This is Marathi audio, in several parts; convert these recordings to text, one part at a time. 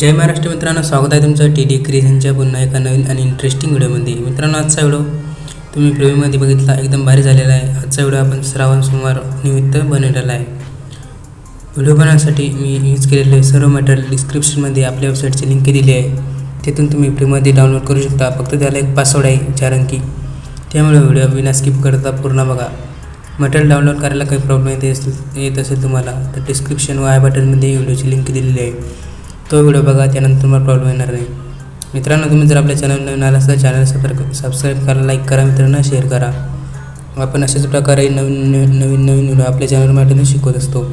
जय महाराष्ट्र मित्रांनो स्वागत आहे तुमचं टी डी क्रिएशनच्या पुन्हा एका नवीन आणि इंटरेस्टिंग व्हिडिओमध्ये मित्रांनो आजचा व्हिडिओ तुम्ही प्रेमीमध्ये बघितला एकदम भारी झालेला आहे. आजचा व्हिडिओ आपण श्रावण सोमवार निमित्त बनवलेला आहे. व्हिडिओ बनवण्यासाठी मी यूज केलेले सर्व मटेरियल डिस्क्रिप्शनमध्ये आपल्या वेबसाईटची लिंक दिली आहे. तिथून तुम्ही फ्रीमध्ये डाउनलोड करू शकता. फक्त त्याला एक पासवर्ड आहे चार अंकी त्यामुळे व्हिडिओ विना स्किप करता पूर्ण बघा. मटेरियल डाउनलोड करायला काही प्रॉब्लेम येत असेल येत असेल तुम्हाला तर डिस्क्रिप्शन व आय बटनमध्ये व्हिडिओची लिंक दिलेली आहे. तो व्हिडिओ बघा त्यानंतर तुम्हाला प्रॉब्लेम येणार नाही. मित्रांनो तुम्ही जर आपल्या चॅनल नवीन आला असता चॅनल सबस्क्राईब सबस्क्राईब करा लाईक करा मित्रांनो शेअर करा. आपण अशाच प्रकारे नवीन नवीन नवीन नवीन व्हिडिओ आपल्या चॅनलमध्ये शिकवत असतो.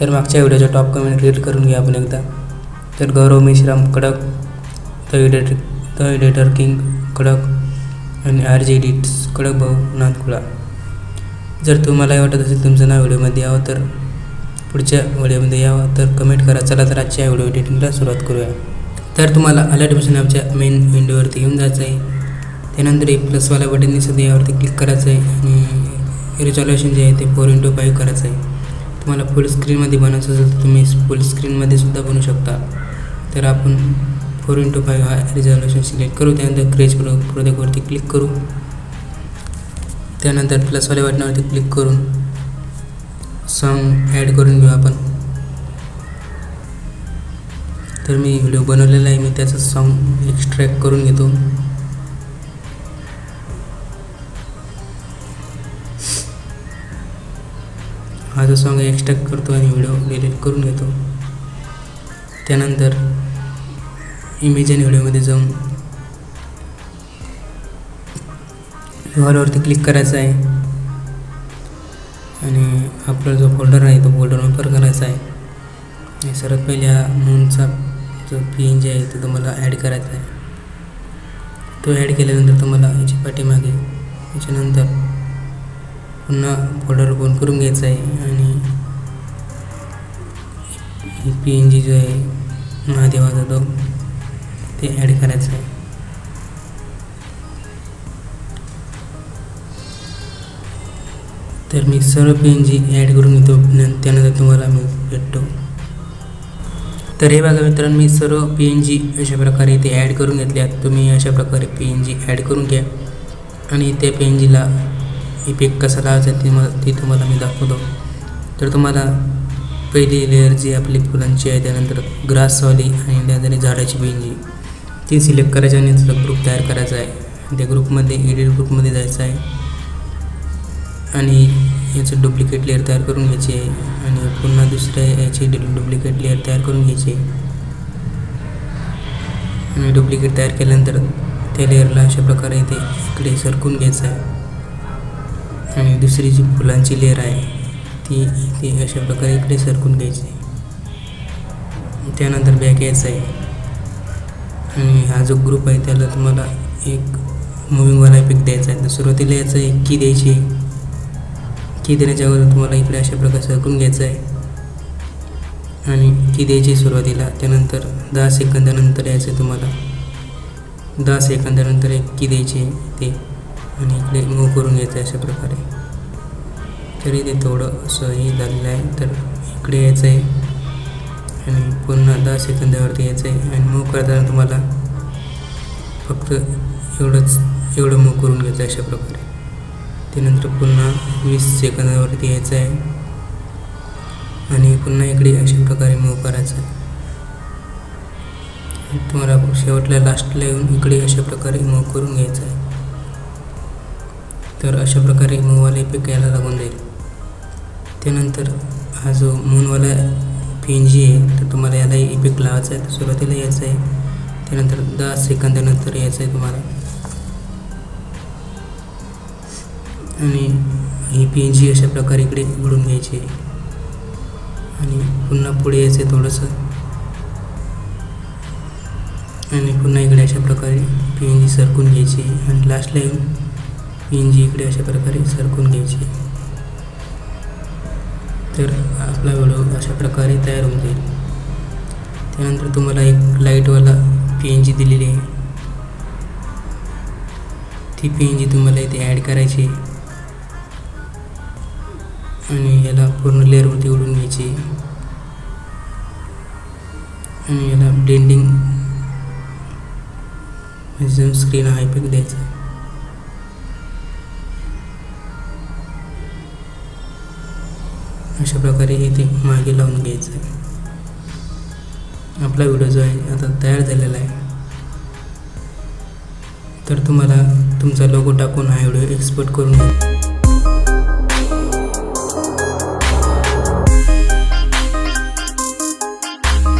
तर मागच्या व्हिडिओचा टॉप कमेंट रीड करून घ्या आपण एकदा. तर गौरव मेश्राम कडक the editor the editor king कडक आणि आर जे एडिट्स कडक भाऊ नाथकुळा जर तुम्हालाही वाटत असेल तुमचं नाव व्हिडिओमध्ये यावं तर पुढच्या व्हिडिओमध्ये यावं तर कमेंट करा. चला तर आजच्या व्हिडिओ एडिटिंगला सुरुवात करूया. तर तुम्हाला अलर्ट ॲडमिशन आमच्या मेन विंडोवरती येऊन जायचं आहे त्यानंतर एक प्लसवाल्या बटन दिसत यावरती क्लिक करायचं आहे आणि रिझॉल्युशन जे आहे ते फोर इंटू फाईव्ह करायचं आहे तुम्हाला फुल स्क्रीनमध्ये बनायचं असेल तर तुम्ही फुल स्क्रीनमध्ये सुद्धा बनवू शकता. तर आपण फोर इंटू फाईव्ह हा रिझॉल्युशन सिलेक्ट करू. त्यानंतर क्रेज प्रो प्रोजेक्टवरती क्लिक करू. त्यानंतर प्लसवाल्या बटनावरती क्लिक करून सॉन्ग ॲड करून घेऊ आपण. तर मी व्हिडिओ बनवलेला आहे मी त्याचं सॉन्ग एक्स्ट्रॅक्ट करून घेतो. हा जो सॉन्ग एक्स्ट्रॅक्ट करतो आणि व्हिडिओ डिलीट करून घेतो. त्यानंतर इमेज आणि व्हिडिओमध्ये जाऊन हॉलवरती क्लिक करायचं आहे. आणि आपला जो फोल्डर आहे तो फोल्डर वापर करायचा आहे. सर्वात पहिल्या हा मूनचा जो पी एन जी आहे तो तुम्हाला ॲड करायचा आहे. तो ॲड केल्यानंतर तुम्हाला याची पाठीमागे याच्यानंतर पुन्हा फोल्डर ओपन करून घ्यायचा आहे. आणि पी एन जी जो आहे महादेवाचा तो ते ॲड करायचा आहे. तर मी सर्व पी एन जी ॲड करून घेतो. त्यानंतर तुम्हाला मी भेटतो. तर हे बघा मित्रांनो मी सर्व पी एन जी अशा प्रकारे इथे ॲड करून घेतल्यात. तुम्ही अशा प्रकारे पी एन जी ॲड करून घ्या. आणि त्या पी एन जीला इफेक्ट कसा लावायचा ते मला ते तुम्हाला मी दाखवतो. तर तुम्हाला पहिली लेअर जी आपली फुलांची आहे त्यानंतर ग्रासवाली आणि त्यानंतर झाडाची पी एन जी ती सिलेक्ट करायची आणि त्याचा ग्रुप तयार करायचा आहे. त्या ग्रुपमध्ये एडिट ग्रुपमध्ये जायचं आहे. आणि याचं डुप्लिकेट लेअर तयार करून घ्यायची आहे आणि पुन्हा दुसऱ्या याची डुप्लिकेट लेअर तयार करून घ्यायची. आहे आणि डुप्लिकेट तयार केल्यानंतर त्या लेअरला अशा प्रकारे इथे इकडे सरकून घ्यायचं आहे. आणि दुसरी जी फुलांची लेअर आहे ती इथे अशा प्रकारे इकडे सरकून घ्यायची. त्यानंतर बॅक यायचं आहे. आणि हा जो ग्रुप आहे त्याला तुम्हाला एक मुव्हिंगवाला इफेक्ट द्यायचा आहे. तर सुरुवातीला याचं एक की द्यायची आहे. की देण्याच्या अगोदर तुम्हाला इकडे अशा प्रकारे सरकून घ्यायचं आहे. आणि की द्यायची सुरुवातीला त्यानंतर दहा सेकंदानंतर यायचं आहे तुम्हाला. दहा सेकंदानंतर एक की द्यायची आहे ते. आणि इकडे मूव करून घ्यायचं आहे अशा प्रकारे. तरी ते थोडं असं हे झालेलं आहे. तर इकडे यायचं आहे. आणि पुन्हा दहा सेकंदावरती यायचं आहे. आणि मूव करताना तुम्हाला फक्त एवढंच एवढं मूव करून घ्यायचं आहे अशा प्रकारे. त्यानंतर पुन्हा वीस सेकंदावरती यायचं आहे. आणि पुन्हा इकडे अशा प्रकारे मूव करायचं आहे. तुम्हाला शेवटल्या लास्टला येऊन इकडे अशा प्रकारे मूव करून घ्यायचं आहे. तर अशा प्रकारे मूववाला इफेक्ट यायला लागून जाईल. त्यानंतर हा जो मूनवाला पी एन जी आहे तर तुम्हाला याला इफेक्ट लावायचा आहे. तर सुरुवातीला यायचं आहे. त्यानंतर दहा सेकंदानंतर यायचं आहे तुम्हाला. आणि ही पी एन जी अशा प्रकारे इकडे उघडून घ्यायची आहे. आणि पुन्हा पुढे यायचं आहे थोडंसं. आणि पुन्हा इकडे अशा प्रकारे पी एन जी सरकून घ्यायची आहे. आणि लास्टला येऊन पी एन जी इकडे अशा प्रकारे सरकून घ्यायची आहे. तर आपला व्हिडिओ अशा प्रकारे तयार होऊन जाईल. त्यानंतर तुम्हाला एक लाईटवाला पी एन जी दिलेली आहे. ती पी एन जी तुम्हाला इथे ॲड करायची आहे. आणि याला पूर्ण लेअरवरती उडून घ्यायची. आणि याला ब्लेंडिंग म्हणजे स्क्रीन हा इफेक्ट द्यायचा. अशा प्रकारे हे ते मागे लावून घ्यायचं. आहे आपला व्हिडिओ जो आहे आता तयार झालेला आहे. तर तुम्हाला तुमचा लोगो टाकून हा व्हिडिओ एक्सपोर्ट करून घ्या.